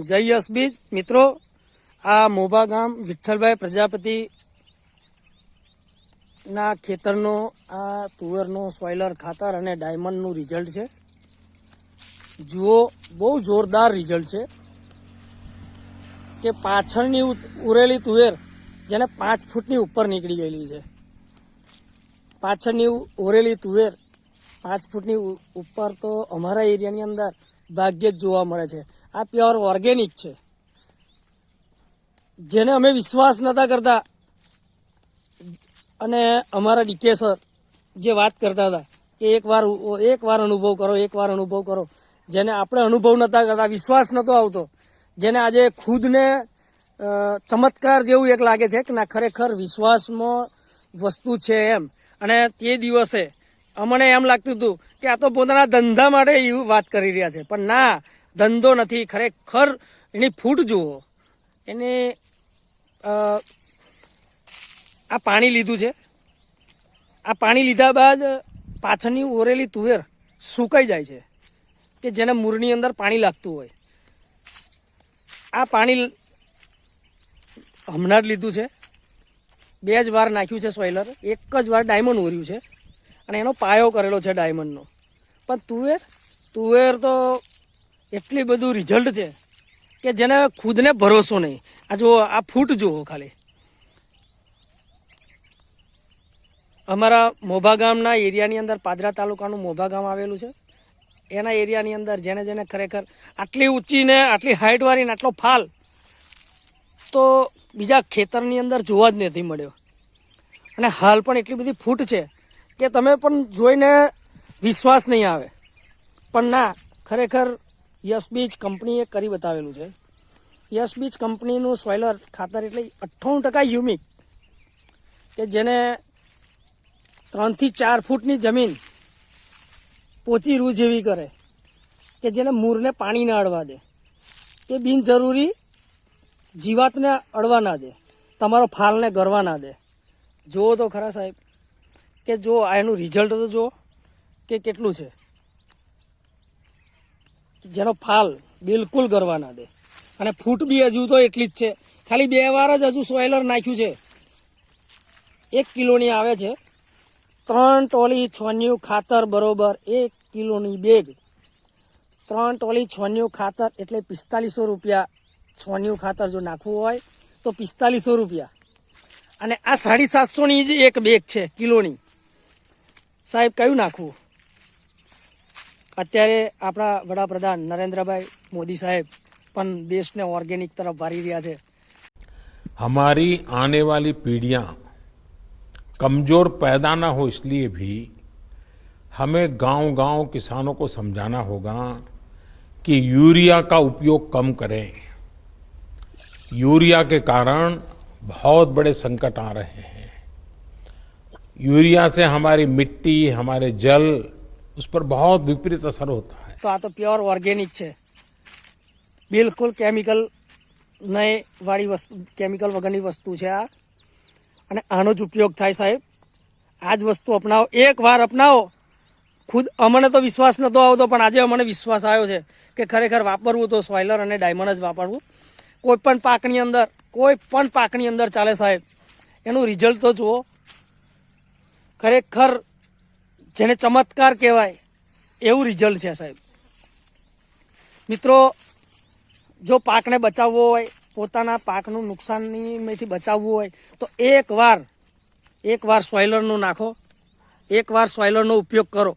જય યશબીજ. મિત્રો, આ મોભા ગામ વિઠ્ઠલભાઈ પ્રજાપતિ ના ખેતરનો, આ તુવેરનો સોઇલર ખાતર અને ડાયમંડનું રિઝલ્ટ છે. જુઓ, બહુ જોરદાર રિઝલ્ટ છે કે પાછળની ઉરેલી તુવેર જેને પાંચ ફૂટની ઉપર નીકળી ગયેલી છે. પાછળની ઉરેલી તુવેર પાંચ ફૂટની ઉપર તો અમારા એરિયાની અંદર ભાગ્યે જ જોવા મળે છે. આ પ્યોર ઓર્ગેનિક છે. જેને અમે વિશ્વાસ નતા કરતા. અને અમારા ડીકે સર જે વાત કરતા હતા કે એકવાર એકવાર અનુભવ કરો એકવાર અનુભવ કરો. જેને આપણે અનુભવ નતા કરતા, વિશ્વાસ નહોતો આવતો. જેને આજે ખુદને ચમત્કાર જેવું એક લાગે છે કે ના, ખરેખર વિશ્વાસમાં વસ્તુ છે એમ. અને તે દિવસે અમને એમ લાગતું હતું કે આ તો પોતાના ધંધા માટે એવું વાત કરી રહ્યા છે. પણ ના ધંધો નથી. ખરેખર એની ફૂટ જુઓ. એને આ પાણી લીધું છે. આ પાણી લીધા બાદ પાછળની ઓરેલી તુવેર સુકાઈ જાય છે કે જેને મૂળની અંદર પાણી લાગતું હોય. આ પાણી હમણાં જ લીધું છે. બે જ વાર નાખ્યું છે સ્વેલર એક જ વાર ડાયમંડ ઓર્યું છે. અને એનો પાયો કરેલો છે ડાયમંડનો. પણ તુવેર તુવેર તો એટલી બધું રિઝલ્ટ છે કે જેને ખુદને ભરોસો નહીં. આ જુઓ, આ ફૂટ જુઓ ખાલી. અમારા મોભા ગામના એરિયાની અંદર પાદરા તાલુકાનું મોભા ગામ આવેલું છે. એના એરિયાની અંદર જેને જેને ખરેખર આટલી ઊંચીને આટલી હાઇટવાળીને આટલો ફાલ, તો બીજા ખેતરની અંદર જોવા જ નથી મળ્યો. અને હાલ પણ એટલી બધી ફૂટ છે કે તમે પણ જોઈને વિશ્વાસ નહીં આવે. પણ ના, ખરેખર યશબીજ કંપનીએ કરી બતાવેલું છે. યશબીજ કંપનીનું સોઇલર ખાતર એટલે અઠ્ઠાણું ટકા યુમિક, કે જેને ત્રણથી ચાર ફૂટની જમીન પોચી રૂ જેવી કરે, કે જેને મૂરને પાણી ના અડવા દે. કે બિનજરૂરી જીવાતને અડવા ના દે, તમારો ફાલને ગરવા ના દે. જુઓ તો ખરા સાહેબ, કે જો એનું રિઝલ્ટ તો જુઓ, કે કેટલું છે. જેનો ફાલ બિલકુલ ગરવા ના દે. અને ફૂટ બી હજુ તો એટલી જ છે. ખાલી બે વાર જ હજુ સોઇલર નાખ્યું છે. એક કિલોની આવે છે. ત્રણ ટોલી છોન્યું ખાતર બરોબર એક કિલોની બેગ. ત્રણ ટોલી છોન્યું ખાતર એટલે પિસ્તાલીસો રૂપિયા છોન્યું ખાતર જો નાખવું હોય તો પિસ્તાલીસો રૂપિયા. અને આ સાડી સાતસોની જ એક બેગ છે, કિલોની. સાહેબ, કયું નાખવું? અત્યારે આપણા વડાપ્રધાન નરેન્દ્રભાઈ મોદી સાહેબ પણ દેશને ઓર્ગેનિક તરફ વારી રહ્યા છે हमारी आने वाली पीढ़ियां कमजोर पैदा ना हो इसलिए भी हमें गांव-गांव किसानों को समझाना होगा कि यूरिया का उपयोग कम करें यूरिया के कारण बहुत बड़े संकट आ रहे हैं यूरिया से हमारी मिट्टी हमारे जल उस पर बहुत विपरीत असर होता है તો આ તો પ્યોર ઓર્ગેનિક છે બિલકુલ કેમિકલ નહીં વાળી વસ્તુ કેમિકલ વગરની વસ્તુ છે આ અને આનો જ ઉપયોગ થાય સાહેબ આ જ વસ્તુ અપનાવો એક વાર અપનાવો ખુદ અમને તો વિશ્વાસ નહોતો આવતો પણ આજે અમને વિશ્વાસ આવ્યો છે કે ખરેખર વાપરવું તો સોઇલર અને ડાયમંડ જ વાપરવું કોઈ પણ પાકની અંદર કોઈ પણ પાકની અંદર ચાલે સાહેબ એનું રિઝલ્ટ તો જુઓ ખરેખર જેને ચમત્કાર કહેવાય, એવું રિઝલ્ટ છે સાહેબ. મિત્રો, જો પાકને બચાવવો હોય, પોતાના પાકનું નુકસાનીમાંથી બચાવવું હોય, તો એકવાર એકવાર એક વાર સોઇલરનું નાખો. એકવાર સોઇલરનો ઉપયોગ કરો.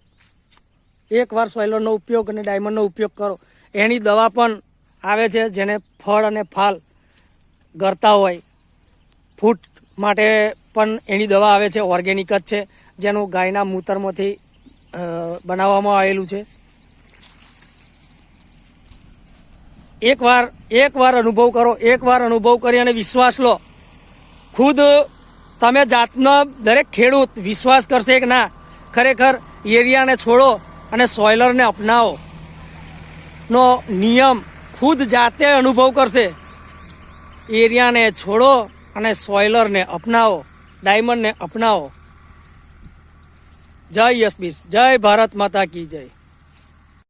એક વાર સોઇલરનો ઉપયોગ અને ડાયમંડનો ઉપયોગ કરો. એની દવા પણ આવે છે, જેને ફળ અને ફાલ ગરતા હોય. ફૂટ માટે પણ એની દવા આવે છે ઓર્ગેનિક જ છે, જેનું ગાયના મૂતરમાંથી બનાવવામાં આવેલું છે. એકવાર એકવાર અનુભવ કરો, એકવાર અનુભવ કરી અને વિશ્વાસ લો. ખુદ તમે જાતનો દરેક ખેડૂત વિશ્વાસ કરશે કે ના, ખરેખર એરિયાને છોડો અને સોઇલરને અપનાવો. નો નિયમ ખુદ જાતે અનુભવ કરશે. એરિયાને છોડો અને સોઇલરને અપનાવો. ડાયમંડને અપનાવો. જય યશબીસ જય ભારત માતા કી જય.